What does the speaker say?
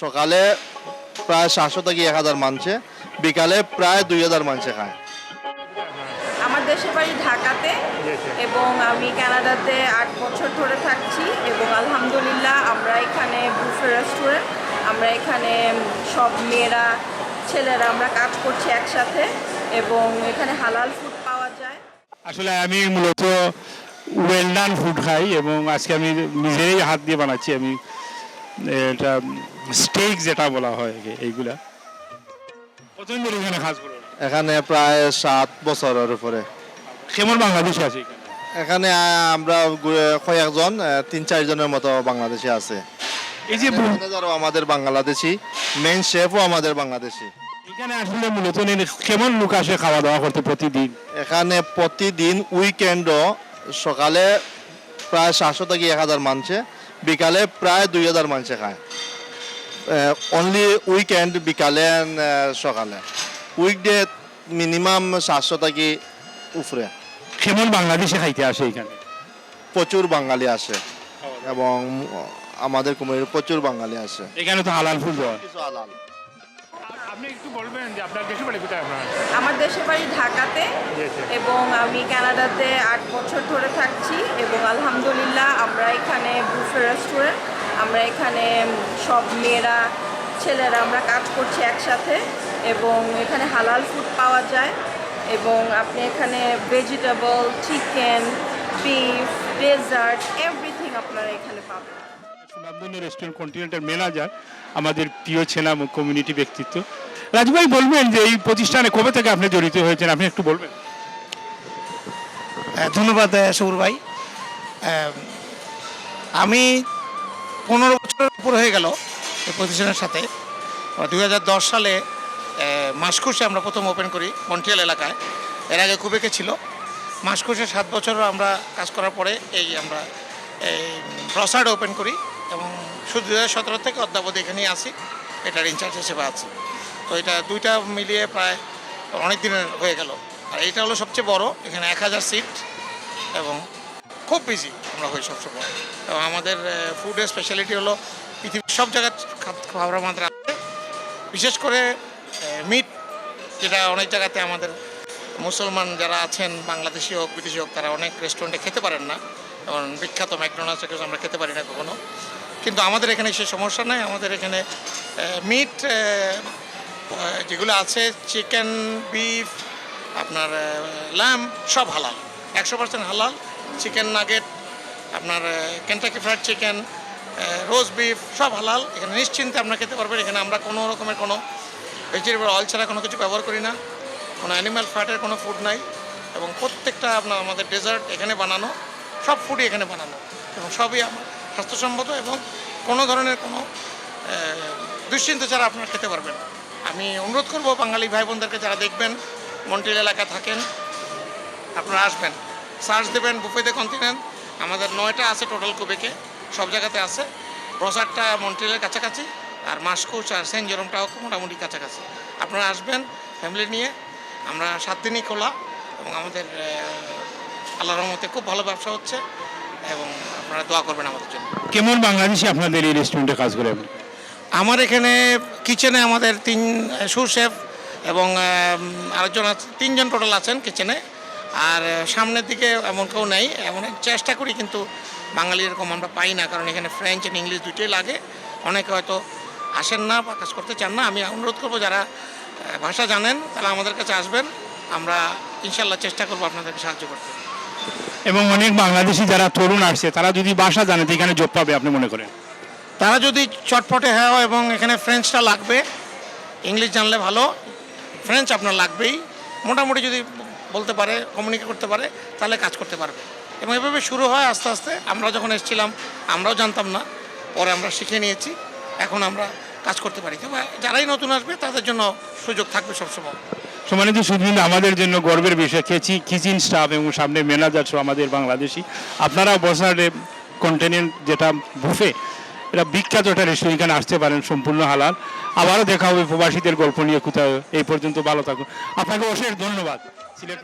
সকালে প্রায় সাতশো থেকে এক হাজার মানছে বিকালে প্রায় দুই হাজার মানছে খায়। আমার দেশের বাড়ি ঢাকাতে এবং আমি কানাডাতে আট বছর ধরে থাকছি এবং আলহামদুলিল্লাহ আমরা এখানে বুফে রেস্টুরেন্ট আমরা এখানে সব মেয়েরা ছেলেরা আমরা কাজ করছি একসাথে এবং এখানে হালাল ফুড পাওয়া যায়। আসলে আমি মূলত ওয়েল ডান ফুড খাই এবং আজকে আমি নিজেই হাত দিয়ে বানাচ্ছি আমি এটা স্টেক যেটা বলা হয় এইগুলা। কতদিন এখানে কাজ করো? এখানে প্রায় সাত বছরের উপরে। কেমন বাংলাদেশে আছে এখানে? আমরা কয়েকজন তিন চারজনের মতো বাংলাদেশি আছে। এই যে আমাদের বাংলাদেশি মেন শেফও আমাদের বাংলাদেশি। এখানে আসলে মূলত কেমন লোক আসে খাওয়া দাওয়া করতে প্রতিদিন? এখানে প্রতিদিন উইকেন্ডও সকালে প্রায় সাতশো থেকে এক হাজার মানছে বিকালে প্রায় দুই হাজার মানছে খায়। অনলি উইকেন্ড বিকালে সকালে। উইকডে মিনিমাম সাতশো থেকে উপরে। কেমন বাংলাদেশে খাইতে আসে এখানে? প্রচুর বাঙালি আসে। এবং আমাদের কুমির প্রচুর বাঙালি আসে। এখানে তো হালাল ফুড হয়। কিছু আলাল আপনি একটু বলবেন যে আপনার দেশে বাড়ি কোথায় আপনার? আমার দেশের বাড়ি ঢাকাতে। এবং আমি কানাডাতে আট বছর ধরে থাকছি। এবং আলহামদুলিল্লাহ আমরা এখানে বুফে রেস্টুরেন্ট আমরা এখানে সব মেয়েরা ছেলেরা আমরা কাজ করছি একসাথে এবং এখানে হালাল ফুড পাওয়া যায় এবং আপনি এখানে vegetable chicken beef dessert everything আপনারা এখানে পাবেন। রেস্টুরেন্ট ম্যানেজার আমাদের প্রিয় কমিউনিটি ব্যক্তিত্ব। রাজু ভাই বলবেন যে এই প্রতিষ্ঠানে কবে থেকে আপনি জড়িত হয়েছেন? আপনি একটু বলবেন। ধন্যবাদ সৌর ভাই। আমি পনেরো বছরের উপর হয়ে গেল এই প্রতিষ্ঠানের সাথে। দু দুই সালে আহ, মাসকুশে আমরা প্রথম ওপেন করি মন্ট্রিয়াল এলাকায়। এর আগে কুবেকে ছিল। মাসকুশে সাত বছর আমরা কাজ করার পরে এই আমরা এই ব্রসার্ড ওপেন করি এবং শুধু দু হাজার সতেরো থেকে অদ্যাবধি এখানেই আসি এটার ইনচার্জ হিসেবে আছি। তো এটা দুইটা মিলিয়ে প্রায় অনেক দিনের হয়ে গেল। আর এটা হলো সবচেয়ে বড়। এখানে এক হাজার সিট এবং খুব বিজি আমরা হই সবসময়। এবং আমাদের ফুডের স্পেশালিটি হলো পৃথিবীর সব জায়গার খাবার আমাদের আছে। বিশেষ করে মিট যেটা অনেক জায়গাতে আমাদের মুসলমান যারা আছেন, বাংলাদেশি হোক, বিদেশি হোক, তারা অনেক রেস্টুরেন্টে খেতে পারেন না। যেমন বিখ্যাত ম্যাকডোনাল্ডস আমরা খেতে পারি না কখনো। কিন্তু আমাদের এখানে সে সমস্যা নাই। আমাদের এখানে মিট যেগুলো আছে চিকেন বিফ আপনার ল্যাম্প সব হালাল। একশো পার্সেন্ট হালাল। চিকেন নাগেট, আপনার কেন্টাকি ফ্রাইড চিকেন রোজ বিফ সব হালাল। এখানে নিশ্চিন্তে আপনারা খেতে পারবেন। এখানে আমরা কোনো রকমের কোনো ভেজিটেবল অয়েল ছাড়া কোনো কিছু ব্যবহার করি না। কোনো অ্যানিম্যাল ফ্যাটের কোনো ফুড নাই। এবং প্রত্যেকটা আপনার আমাদের ডেজার্ট এখানে বানানো, সব ফুডই এখানে বানানো। এবং সবই আমার স্বাস্থ্যসম্মত এবং কোনো ধরনের কোনো দুশ্চিন্তা ছাড়া আপনারা খেতে পারবেন। আমি অনুরোধ করব বাঙালি ভাই বোনদেরকে যারা দেখবেন, মন্ট্রিল এলাকা থাকেন, আপনারা আসবেন। সার্চ দেবেন বুফেতে কন্টিনেন্ট আমাদের নয়টা আছে টোটাল কুবেকে সব জায়গাতে আছে। ব্রসারটা মন্ট্রিলের কাছাকাছি আর মাসকোচ আর সেন্ট জেরমটাও মোটামুটি কাছাকাছি। আপনারা আসবেন ফ্যামিলি নিয়ে আমরা সাত দিনই খোলা এবং আমাদের আহ, আল্লাহর রহমতে খুব ভালো ব্যবসা হচ্ছে এবং আপনারা দোয়া করবেন আমাদের জন্য। কেমন বাংলাদেশি আপনাদের এই রেস্টুরেন্টে কাজ করে আমার এখানে কিচেনে আমাদের তিন সু শেফ এবং আরেকজন আছে তিনজন টোটাল আছেন কিচেনে আর সামনের দিকে এমন কেউ নেই। এমন চেষ্টা করি কিন্তু বাঙালি এরকম আমরা পাই না কারণ এখানে ফ্রেঞ্চ অ্যান্ড ইংলিশ দুটোই লাগে। অনেকে হয়তো আসেন না বা কাজ করতে চান না। আমি অনুরোধ করব যারা ভাষা জানেন তারা আমাদের কাছে আসবেন। আমরা ইনশাল্লাহ চেষ্টা করব আপনাদেরকে সাহায্য করতে। এবং অনেক বাংলাদেশি যারা তরুণ আসছে তারা যদি ভাষা জানে তো এখানে জব পাবে আপনি মনে করেন? তারা যদি চটপটে হয় এবং এখানে ফ্রেঞ্চটা লাগবে ইংলিশ জানলে ভালো। ফ্রেঞ্চ আপনার লাগবেই। মোটামুটি যদি বলতে পারে কমিউনিকেট করতে পারে, তাহলে কাজ করতে পারবে। এবং এভাবে শুরু হয় আস্তে আস্তে। আমরা যখন এসেছিলাম, আমরাও জানতাম না, পরে আমরা শিখে নিয়েছি, এখন আমরা কাজ করতে পারি। তবে যারাই নতুন আসবে, তাদের জন্য সুযোগ থাকবে সবসময়। সম্মানিত সুদিন আমাদের জন্য গর্বের বিষয় কেচি কিচিন স্টাফ এবং সামনে ম্যানেজার সহ আমাদের বাংলাদেশি। আপনারাও বসারে কন্টেনেন্ট যেটা বুফে এটা বিখ্যাত একটা রেস্টুরেন্ট এখানে আসতে পারেন, সম্পূর্ণ হালাল। আবারও দেখা হবে প্রবাসীদের গল্প নিয়ে। কোথাও এই পর্যন্ত ভালো থাকুন। আপনাকে অশেষ ধন্যবাদ। সিলেট